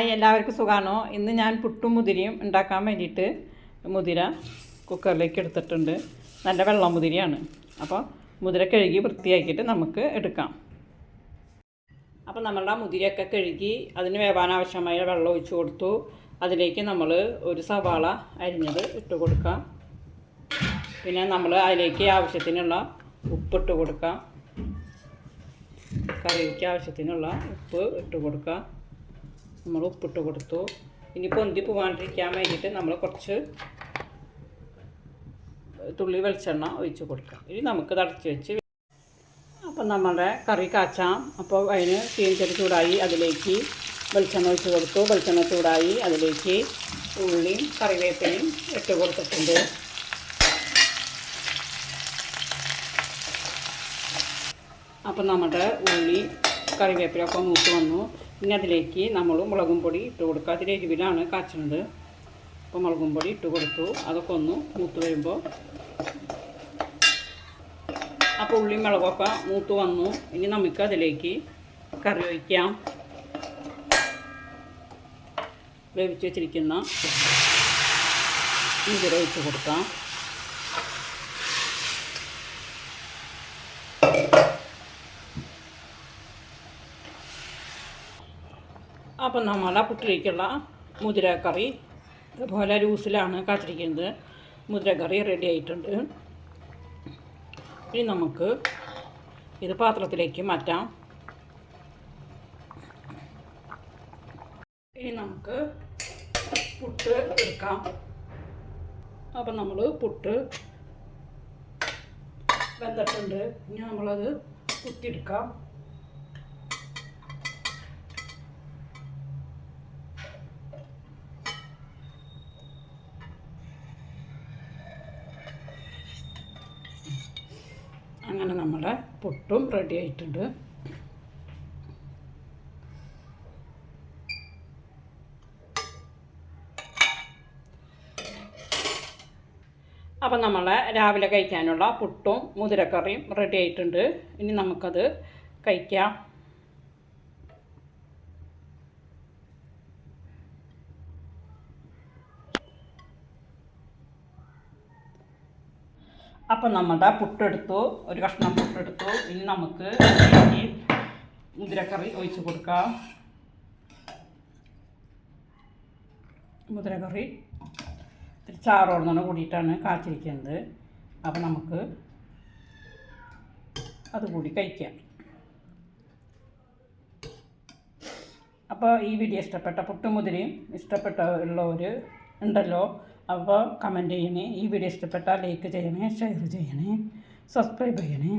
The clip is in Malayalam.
ഹായ് എല്ലാവർക്കും സുഖമാണോ ഇന്ന് ഞാൻ പുട്ടും മുതിരിയും ഉണ്ടാക്കാൻ വേണ്ടിയിട്ട് മുതിര കുക്കറിലേക്ക് എടുത്തിട്ടുണ്ട്. നല്ല വെള്ളം മുതിരിയാണ് അപ്പോൾ മുതിര കഴുകി വൃത്തിയാക്കിയിട്ട് നമുക്ക് എടുക്കാം. അപ്പോൾ നമ്മളുടെ മുതിരയൊക്കെ കഴുകി അതിന് വേവാൻ ആവശ്യമായ വെള്ളം ഒഴിച്ചു കൊടുത്തു. അതിലേക്ക് നമ്മൾ ഒരു സവാള അരിഞ്ഞത് ഇട്ട് കൊടുക്കാം. പിന്നെ നമ്മൾ അതിലേക്ക് ആവശ്യത്തിനുള്ള ഉപ്പിട്ട് കൊടുക്കാം. കറിക്ക് ആവശ്യത്തിനുള്ള ഉപ്പ് ഇട്ട് കൊടുക്കുക നമ്മൾ ഉപ്പിട്ട് കൊടുത്തു. ഇനി പൊന്തി പോകാണ്ടിരിക്കാൻ വേണ്ടിയിട്ട് നമ്മൾ കുറച്ച് തുള്ളി വെളിച്ചെണ്ണ ഒഴിച്ച് കൊടുക്കാം. ഇനി നമുക്ക് തടച്ച് വെച്ച് അപ്പം നമ്മുടെ കറി കാച്ചാം. അപ്പോൾ അതിന് ചീനിച്ചടി ചൂടായി അതിലേക്ക് വെളിച്ചെണ്ണ ഒഴിച്ച് കൊടുത്തു. വെളിച്ചെണ്ണ ചൂടായി അതിലേക്ക് ഉള്ളിയും കറിവേപ്പിലയും ഇട്ട് കൊടുത്തിട്ടുണ്ട്. അപ്പം നമ്മുടെ ഉള്ളി കറിവേപ്പിലൊക്കെ മൂത്ത് വന്നു. ഇനി അതിലേക്ക് നമ്മൾ മുളകും പൊടി ഇട്ട് കൊടുക്കുക. അതിൽ എരിവിലാണ് കാച്ചുന്നത്. അപ്പോൾ മുളകും പൊടി ഇട്ട് കൊടുത്തു. അതൊക്കെ ഒന്ന് മൂത്ത് വരുമ്പോൾ അപ്പോൾ ഉള്ളി മുളകൊക്കെ മൂത്ത് വന്നു. ഇനി നമുക്ക് അതിലേക്ക് കറി ഒഴിക്കാം. വേവിച്ച് വെച്ചിരിക്കുന്ന ഇഞ്ചിറ ഒഴിച്ച് കൊടുക്കാം. അപ്പം നമ്മൾ പുട്ടിലേക്കുള്ള മുതിരക്കറി അതുപോലെ ലൂസിലാണ് കാത്തിരിക്കുന്നത്. മുതിരക്കറി റെഡി ആയിട്ടുണ്ട്. ഇനി നമുക്ക് ഇത് പാത്രത്തിലേക്ക് മാറ്റാം. ഇനി നമുക്ക് പുട്ട് എടുക്കാം. അപ്പം നമ്മൾ പുട്ട് വെന്തിട്ടുണ്ട്. ഇനി നമ്മളത് കുത്തിയെടുക്കാം. അങ്ങനെ നമ്മുടെ പുട്ടും റെഡി ആയിട്ടുണ്ട്. അപ്പം നമ്മളെ രാവിലെ കഴിക്കാനുള്ള പുട്ടും മുതിരക്കറിയും റെഡി ആയിട്ടുണ്ട്. ഇനി നമുക്കത് കഴിക്കാം. അപ്പം നമ്മുടെ പുട്ടെടുത്തു ഒരു കഷ്ണം പുട്ടെടുത്തു. ഇനി നമുക്ക് ഈ മുതിരക്കറി ഒഴിച്ച് കൊടുക്കാം. മുതിരക്കറി ഇത്തിരി ചാറോടുന്ന കൂടിയിട്ടാണ് കാച്ചിരിക്കുന്നത്. അപ്പം നമുക്ക് അതുകൂടി കഴിക്കാം. അപ്പോൾ ഈ വീഡിയോ ഇഷ്ടപ്പെട്ട പുട്ടുമുതിരയും ഇഷ്ടപ്പെട്ട ഉള്ളവർ ഉണ്ടല്ലോ അപ്പോൾ കമന്റ് ചെയ്യണേ. ഈ വീഡിയോ ഇഷ്ടപ്പെട്ടാൽ ലൈക്ക് ചെയ്യണേ ഷെയർ ചെയ്യണേ സബ്സ്ക്രൈബ് ചെയ്യണേ.